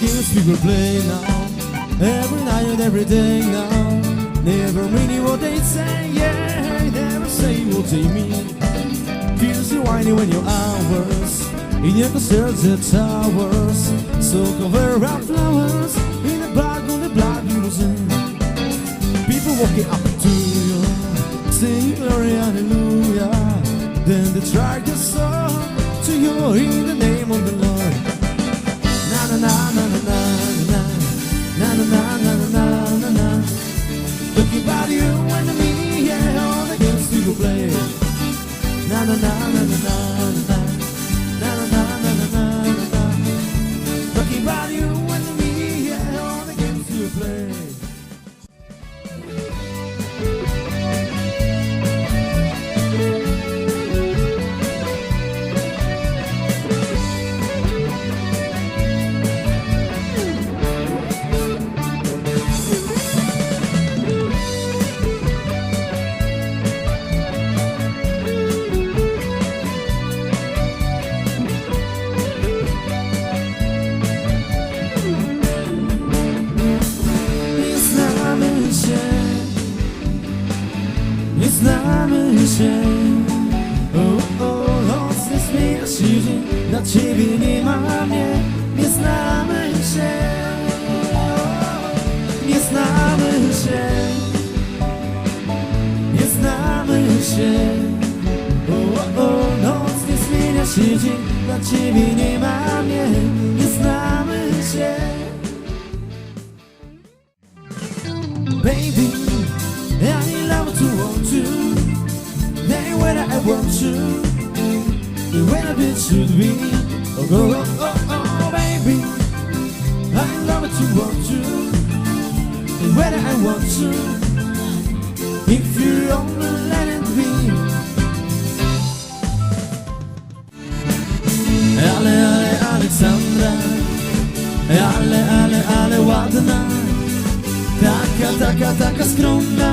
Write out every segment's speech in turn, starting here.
games we play now. Every night and every day now. Never meaning what they say, yeah. Never say what they mean. Feels you whiny when you're hours. In your concerts at towers. So cover up flowers. In the back on the black limousine. People walking up to you. Sing glory, hallelujah. Then they try to song to you in the name Looking about you and me, yeah, all the games will play. Na na na na na na na znamy się. O, o, noc nie zmienia się dzień Dla ciebie nie ma mnie. Nie znamy się. Nie znamy się. Nie znamy się. O, o, noc nie zmienia się dzień Dla ciebie nie ma mnie. Nie znamy się. Baby, want to way I did should be. Oh, go, oh, oh, oh, baby. I love to want you. The I want to If you only let it be. Ale, ale, Aleksandra. Ale, ale, ale ładna. Taka, taka, taka skromna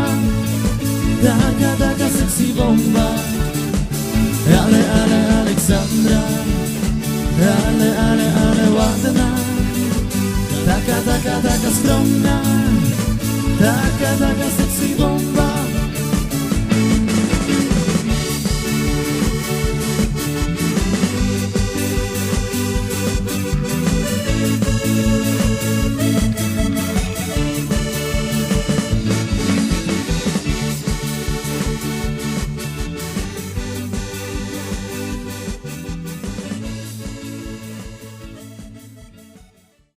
Taka, taka sexy bomba Ale, ale, Aleksandra Ale, ale, ale ładna. Taka, taka, taka skromna. Taka, taka sexy bomba